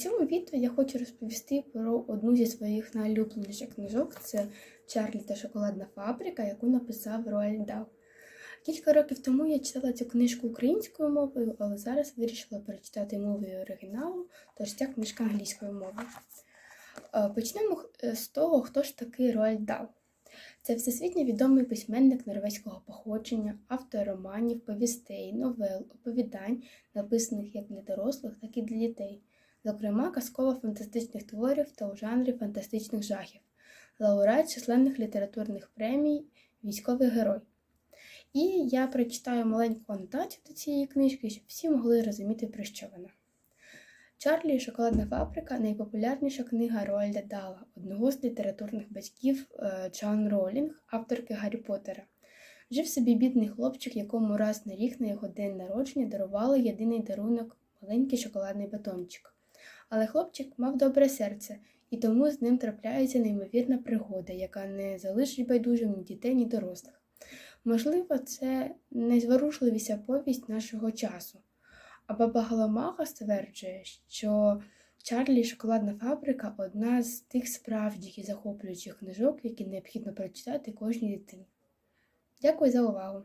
цьому відео я хочу розповісти про одну зі своїх найулюбленіших книжок. Це Чарлі та шоколадна фабрика, яку написав Роальд Дал. Кілька років тому я читала цю книжку українською мовою, але зараз вирішила перечитати мовою оригіналу, тож ця книжка англійською мовою. Е, Почнемо е, з того, хто ж такий Роальд Дал. Це всесвітньо відомий письменник норвезького походження, автор романів, повістей, новел, оповідань, написаних як для дорослих, так і для дітей, зокрема казково-фантастичних творів та у жанрі фантастичних жахів, лауреат численних літературних премій, військовий герой. І я прочитаю маленьку анотацію до цієї книжки, щоб всі могли розуміти, про що вона. Чарлі і шоколадна фабрика найпопулярніша книга Роальда Дала, одного з літературних батьків е, Джоан Ролінг, авторки Гаррі Поттера. Жив собі бідний хлопчик, якому раз на рік на його день народження дарували єдиний дарунок маленький шоколадний батончик. Але хлопчик мав добре серце, і тому з ним трапляється неймовірна пригода, яка не залишить байдужим ні дітей, ні дорослих. Можливо, це найзворушливіша повість нашого часу. А баба Галамага стверджує, що Чарлі шоколадна фабрика одна з тих справді і захоплюючих книжок, які необхідно прочитати кожній дитині. Дякую за увагу!